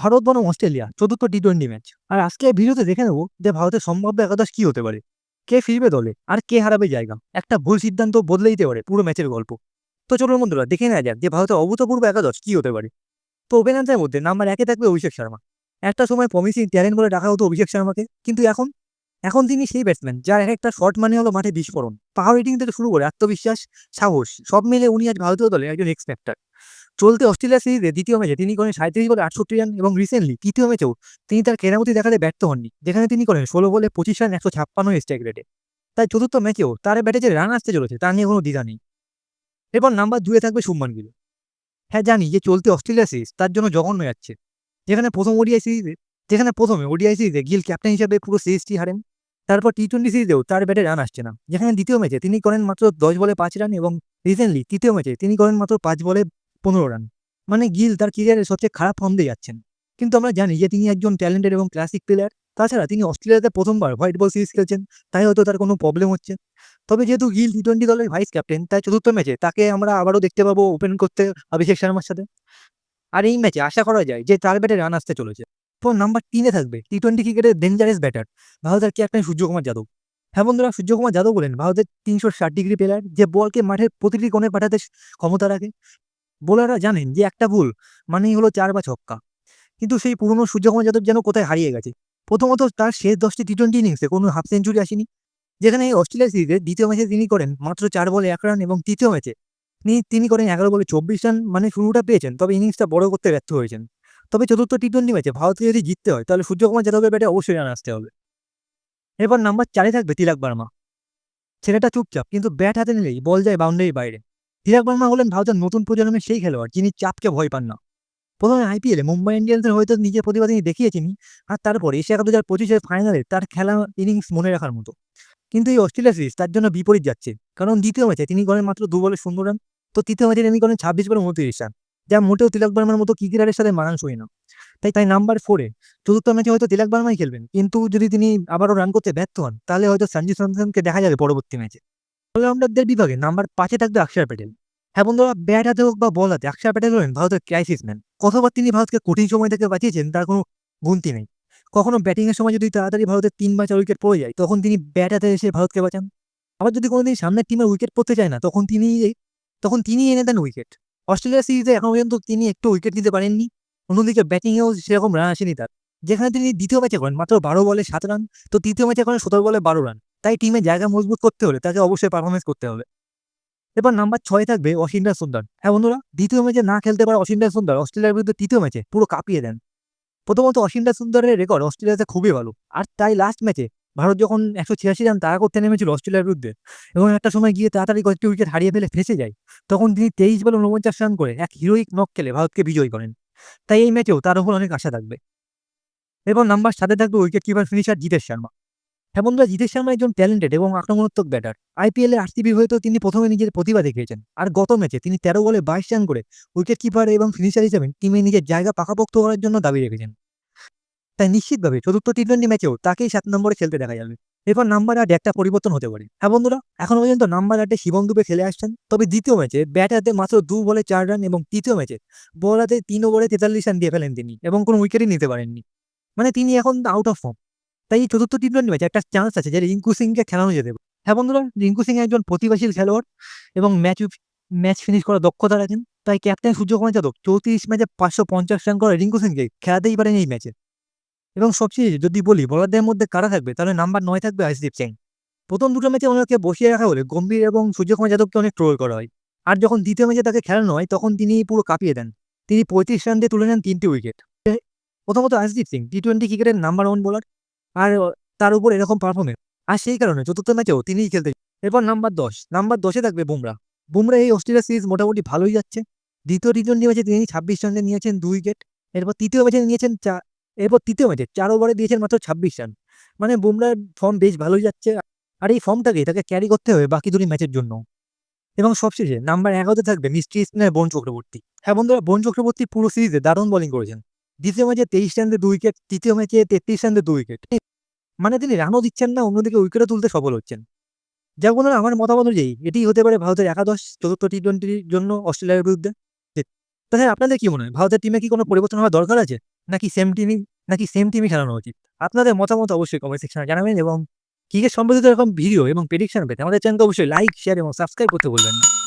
ভারত বনাম অস্ট্রেলিয়া, চতুর্থ T twenty match আর আজকে এই ভিডিওতে দেখে নেব যে ভারতের সম্ভাব্য একাদশ কি হতে পারে। কে ফিরবে দলে আর কে হারাবে জায়গা। একটা ভুল সিদ্ধান্ত বদলে দিতে পারে পুরো ম্যাচের গল্প। তো চলুন বন্ধুরা, দেখে নেওয়া যাক যে ভারতের অভূতপূর্ব একাদশ কি হতে পারে। তো ওপেনারদের মধ্যে নাম্বার একে থাকবে অভিষেক শর্মা। একটা সময় প্রমিসিং ট্যালেন্ট বলে ডাকা হতো অভিষেক শর্মাকে। কিন্তু এখন এখন তিনি সেই ব্যাটসম্যান যার এক একটা শট মানে হলো মাঠে বিস্ফোরণ। পাওয়ার রেটিং থেকে শুরু করে আত্মবিশ্বাস, সাহস, সব মিলে উনি আজ ভারতীয় দলে একজন এক্স ফ্যাক্টর চলতে অস্ট্রেলিয়া সিরিজে দ্বিতীয় ম্যাচে তিনি করেন সাঁত্রিশ বলে আটষট্টি রান এবং রিসেন্টলি তৃতীয় ম্যাচেও তিনি তার কেরামতি দেখাতে ব্যর্থ হননি। যেখানে তিনি করেন ষোলো বলে পঁচিশ রান, একশো ছাপ্পান্ন স্ট্রাইক রেটে। তাই চতুর্থ ম্যাচেও তার ব্যাটে যে রান আসতে চলেছে তা নিয়ে কোনো দ্বিধা নেই। এরপর নাম্বার দুয়ে থাকবে শুভমান গিল। হ্যাঁ জানি যে চলতি অস্ট্রেলিয়া সিরিজ তার জন্য জঘন্য যাচ্ছে। যেখানে প্রথম ওডিআই সিরিজে, যেখানে প্রথমে ওডিআই সিরিজে গিল ক্যাপ্টেন হিসেবে পুরো সিরিজটি হারেন, তারপর টি টোয়েন্টি সিরিজেও তার ব্যাটে রান আসছে না। যেখানে দ্বিতীয় ম্যাচে তিনি করেন মাত্র দশ বলে পাঁচ রান এবং রিসেন্টলি তৃতীয় ম্যাচে তিনি করেন মাত্র পাঁচ বলে পনেরো রান মানে গিল তার ক্যারিয়ারের সবচেয়ে খারাপ ফর্ম দিয়ে যাচ্ছেন। কিন্তু আমরা জানি যে তিনি একজন ট্যালেন্টেড এবং ক্লাসিক প্লেয়ার তাছাড়া তিনি অস্ট্রেলিয়াতে প্রথমবার হোয়াইট বল সিরিজ খেলছেন। তাই হয়তো তার কোনো প্রবলেম হচ্ছে। তবে যেহেতু গিল টি টোয়েন্টি দলের ভাইস ক্যাপ্টেন তাই চতুর্থ ম্যাচে তাকে আমরা আবারও দেখতে পাবো ওপেন করতে অভিষেক শর্মার সাথে। আর এই ম্যাচে আশা করা যায় যে তার ব্যাটে রান আসতে চলেছে। তো নাম্বার তিনে থাকবে টি টোয়েন্টি ক্রিকেটের ডেঞ্জারাস ব্যাটার ভারতের ক্যাপ্টেন সূর্যকুমার যাদব। হ্যাঁ বন্ধুরা, সূর্যকুমার যাদব বলেন, ভারতের তিনশো ষাট ডিগ্রি প্লেয়ার যে বলকে মাঠের প্রতিটি কোণে পাঠাতে ক্ষমতা রাখে। বোলাররা জানেন যে একটা ভুল মানেই হলো চার বা ছক্কা। কিন্তু সেই পুরনো সূর্যকুমার যাদব যেন কোথায় হারিয়ে গেছে? প্রথমত তার শেষ দশটি টি টোয়েন্টি ইনিংসে কোনো হাফ সেঞ্চুরি আসেনি। যেখানে এই অস্ট্রেলিয়া সিরিজে দ্বিতীয় ম্যাচে তিনি করেন মাত্র চার বলে এক রান এবং তৃতীয় ম্যাচে তিনি করেন এগারো বলে চব্বিশ রান মানে শুরুটা পেয়েছেন, তবে ইনিংসটা বড় করতে ব্যর্থ হয়েছেন। তবে চতুর্থ টি টোয়েন্টি ম্যাচে ভারতকে যদি জিততে হয়, তাহলে সূর্যকুমার যাদবের ব্যাটে অবশ্যই রান আসতে হবে। এরপর নাম্বার চারে থাকবে তিলাক বার্মা। ছেলেটা চুপচাপ, কিন্তু ব্যাট হাতে নিলেই বল যায় বাউন্ডারির বাইরে। তিলক বর্মা হলেন ভারতের নতুন প্রজন্মের সেই খেলোয়াড়, যিনি চাপকে ভয় পান না। প্রথমে আইপিএলে মুম্বাই ইন্ডিয়ান্সের হয়তো নিজের প্রতিভা তিনি দেখিয়েছেন আর তারপর এশিয়া কাপ দু হাজার পঁচিশের ফাইনালে তার খেলা ইনিংস মনে রাখার মতো। কিন্তু এই অস্ট্রেলিয়া সিরিজ তার জন্য বিপরীত যাচ্ছে, কারণ দ্বিতীয় ম্যাচে তিনি করেন মাত্র দু বলে শূন্য রান, তো তৃতীয় ম্যাচে তিনি করেন ছাব্বিশ বলে উনত্রিশ রান, যা মোটেও তিলক বর্মার মতো ক্রিকেটারের সাথে মানানসই না। তাই তাই নাম্বার ফোরে চতুর্থ ম্যাচে হয়তো তিলক বার্মাই খেলবেন, কিন্তু যদি তিনি আবারও রান করতে ব্যর্থ হন, তাহলে হয়তো সঞ্জু স্যামসনকে দেখা যাবে পরবর্তী ম্যাচে। অলরাউন্ডারদের বিভাগে নাম্বার পাঁচে থাকবে অক্ষর প্যাটেল। হ্যাঁ বন্ধুরা, ব্যাট হাতে হোক বা বল হাতে, অক্ষর প্যাটেল হলেন ভারতের ক্রাইসিস ম্যান। কতবার তিনি ভারতকে কঠিন সময় থেকে বাঁচিয়েছেন তার কোনো গুনতি নেই। কখনো ব্যাটিংয়ের সময় যদি তাড়াতাড়ি ভারতের তিন বা চার উইকেট পড়ে যায়, তখন তিনি ব্যাট হাতে এসে ভারতকে বাঁচান। আবার যদি কোনোদিন সামনের টিমের উইকেট পড়তে চায় না, তখন তিনি তখন তিনি এনে দেন উইকেট। অস্ট্রেলিয়া সিরিজে এখন পর্যন্ত তিনি একটু উইকেট নিতে পারেননি। অন্যদিকে ব্যাটিংয়েও সেরকম রান আসেনি তার। যেখানে তিনি দ্বিতীয় ম্যাচে করেন, মাত্র বারো বলে সাত রান তো তৃতীয় ম্যাচে করেন সতেরো বলে বারো রান তাই টিমে জায়গা মজবুত করতে হলে তাকে অবশ্যই পারফরমেন্স করতে হবে। এবার নাম্বার ছয় থাকবে অসিন্দার সুন্দর। হ্যাঁ বন্ধুরা, দ্বিতীয় ম্যাচে না খেলতে পারে অসিন্দার সুন্দর অস্ট্রেলিয়ার বিরুদ্ধে তৃতীয় ম্যাচে পুরো কাঁপিয়ে দেন। প্রথমত অসিন্দার সুন্দরের রেকর্ড অস্ট্রেলিয়াতে খুবই ভালো। আর তাই লাস্ট ম্যাচে ভারত যখন একশো ছিয়াশি রান তারা করতে নেমেছিল অস্ট্রেলিয়ার বিরুদ্ধে এবং একটা সময় গিয়ে তাড়াতাড়ি কয়েকটি উইকেট হারিয়ে ফেলে ফেসে যায়, তখন তিনি তেইশ বলে উনপঞ্চাশ রান করে এক হিরোইক নক খেলে ভারতকে বিজয়ী করেন। তাই এই ম্যাচেও তার উপর অনেক আশা থাকবে। এবং নাম্বার সাথে থাকবে wicket keeper finisher Jitesh Sharma. হ্যাঁ বন্ধুরা জিতেশ শর্মা একজন ট্যালেন্টেড এবং আক্রমণাত্মক ব্যাটার আইপিএলে আরসিবি হয়তো তিনি প্রথমে নিজের প্রতিভা দেখিয়েছেন। আর গত ম্যাচে তিনি তেরো বলে বাইশ রান করে উইকেট কিপার এবং ফিনিশার হিসেবে টিমে নিজের জায়গা পাকাপোক্ত করার জন্য দাবি রেখেছেন। তাই নিশ্চিতভাবে চতুর্থ টি টোয়েন্টি ম্যাচেও তাকেই সাত নম্বরে খেলতে দেখা যাবে। এরপর নাম্বার আট একটা পরিবর্তন হতে পারে। হ্যাঁ বন্ধুরা, এখনও পর্যন্ত নাম্বার আটে শিবম খেলে আসছেন। তবে দ্বিতীয় ম্যাচে ব্যাট হাতে মাত্র দু বলে চার রান এবং তৃতীয় ম্যাচে বল হাতে তিন ওভারে তেতাল্লিশ রান দিয়ে ফেলেন তিনি এবং কোনো উইকেটই নিতে পারেননি। মানে তিনি এখন আউট অফ ফর্ম তাই এই চতুর্থ টি টোয়েন্টি ম্যাচে একটা চান্স আছে যে রিঙ্কু সিংকে খেলানো যেতে হ্যাঁ বন্ধুরা, রিঙ্কু সিং একজন প্রতিভাশীল খেলোয়াড় এবং ম্যাচ ম্যাচ ফিনিশ করার দক্ষতা রাখেন। তাই ক্যাপ্টেন সূর্যকুমার যাদব চৌত্রিশ ম্যাচে পাঁচশো পঞ্চাশ রান করে রিঙ্কু সিংকে খেলাতেই পারেন এই ম্যাচে এবং সবচেয়ে যদি বলি বলারদের মধ্যে কারা থাকবে? তাহলে নাম্বার নয় থাকবে আইসদীপ সিং। প্রথম দুটো ম্যাচে ওনাকে বসিয়ে রাখা হলে গম্ভীর এবং সূর্যকুমার যাদবকে অনেক ট্রোল করা হয়। আর যখন দ্বিতীয় ম্যাচে তাকে খেলানো হয়, তখন তিনি পুরো কাঁপিয়ে দেন। তিনি পঁয়ত্রিশ রান দিয়ে তুলে নেন তিনটি উইকেট প্রথমত আইসদীপ সিং টি টোয়েন্টি ক্রিকেটের নাম্বার ওয়ান বোলার আর তার উপর এরকম পারফরমেন্স আর সেই কারণে চতুর্থ ম্যাচেও তিনিই খেলতে এরপর নাম্বার দশ। নাম্বার দশে থাকবে বুমরা। বুমরা এই অস্ট্রেলিয়া সিরিজ মোটামুটি ভালোই যাচ্ছে। দ্বিতীয় টি টোয়েন্টি ম্যাচে তিনি ছাব্বিশ রানে নিয়েছেন দুই উইকেট এরপর তৃতীয় ম্যাচে নিয়েছেন চা এরপর তৃতীয় ম্যাচে চার ওভারে দিয়েছেন মাত্র ছাব্বিশ রান। মানে বুমরার ফর্ম বেশ ভালোই যাচ্ছে। আর এই ফর্মটাকে তাকে ক্যারি করতে হবে বাকি দুটি ম্যাচের জন্য। এবং সবশেষে নাম্বার এগারোতে থাকবে মিস্ট্রি স্পিনার বন চক্রবর্তী। হ্যাঁ বন্ধুরা, বন চক্রবর্তী পুরো সিরিজে দারুণ বোলিং করেছেন। দ্বিতীয় ম্যাচে তেইশ রান দুই উইকেট তৃতীয় ম্যাচে তেত্রিশ রান দুই উইকেট মানে তিনি রানও দিচ্ছেন না, অন্যদিকে উইকেটও তুলতে সফল হচ্ছেন। যা বলুন আমার মতামত অনুযায়ী, এটি হতে পারে ভারতের একাদশ, চতুর্থ টি টোয়েন্টির জন্য অস্ট্রেলিয়ার বিরুদ্ধে। তাহলে আপনাদের কি মনে হয়, ভারতের টিমে কি কোনো পরিবর্তন হওয়ার দরকার আছে? নাকি সেম টিমই নাকি সেম টিমই খেলানো উচিত? আপনাদের মতামত অবশ্যই কমেন্ট সেকশনে জানাবেন এবং ক্রিকেট সম্বন্ধিত এরকম ভিডিও এবং প্রেডিকশন পেতে আমাদের চ্যানেলকে অবশ্যই লাইক শেয়ার এবং সাবস্ক্রাইব করতে বলবেন না।